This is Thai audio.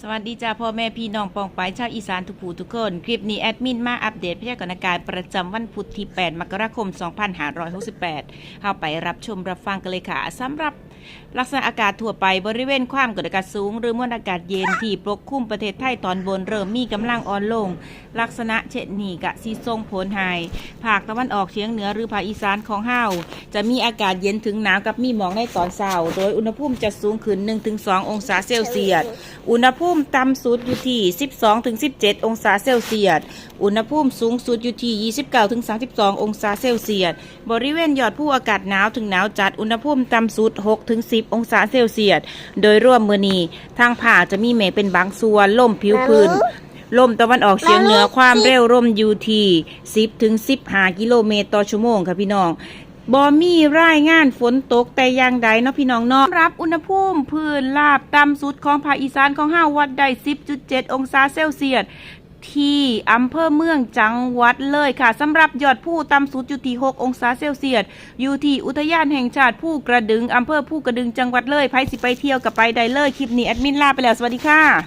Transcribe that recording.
สวัสดีจ้าพ่อแม่พี่น้องปองไปชาวอีสานทุกผู้ทุกคน คลิปนี้แอดมินมาอัปเดตพยากรณ์อากาศประจำวันพุธที่ 8 มกราคม 2568เข้าไปรับชมรับฟังกันเลยค่ะสำหรับ ลักษณะอากาศทั่วไปบริเวณความกดอากาศสูง หรือมวลอากาศเย็นที่ปกคลุมประเทศไทยตอนบนเริ่มมีกำลังอ่อนลง ลักษณะเช่นนี้กะซีทรงผลให้ภาคตะวันออกเฉียงเหนือหรือภาคอีสานของเฮาจะมีอากาศเย็นถึงหนาวกับมีหมอกในตอนเช้าโดยอุณหภูมิจะสูงขึ้น 1-2 องศาเซลเซียสอุณหภูมิต่ำสุดอยู่ที่ 12-17 องศาเซลเซียสอุณหภูมิสูงสุดอยู่ที่ 29-32 องศาเซลเซียสบริเวณยอดภูอากาศหนาวถึงหนาวจัดอุณหภูมิต่ำสุด6-10 องศาเซลเซียส โดยรวมมือนี้ทางผ่าจะมีเมฆเป็นบางส่วนล่มผิวพื้นลมตะวันออกเฉียงเหนือความเร็วลมอยู่ที่10ถึง15กิโลเมตรต่อชั่วโมงค่ะพี่น้องบอมีรายงานฝนตกแต่อย่างใดเนาะพี่น้องเนาะรับอุณหภูมิพื้นราบต่ำสุดของภาคอีสานของห้าวัดได้10.7 องศาเซลเซียส ที่อำเภอเมืองจังหวัดเลยค่ะสำหรับยอดผู้ต่ำสุดอยู่ที่ 6 องศาเซลเซียสอยู่ที่อุทยานแห่งชาติผู้กระดึงอำเภอผู้กระดึงจังหวัดเลยไผสิไปเที่ยวกับไปได้เลยคลิปนี้แอดมินลาไปแล้วสวัสดีค่ะ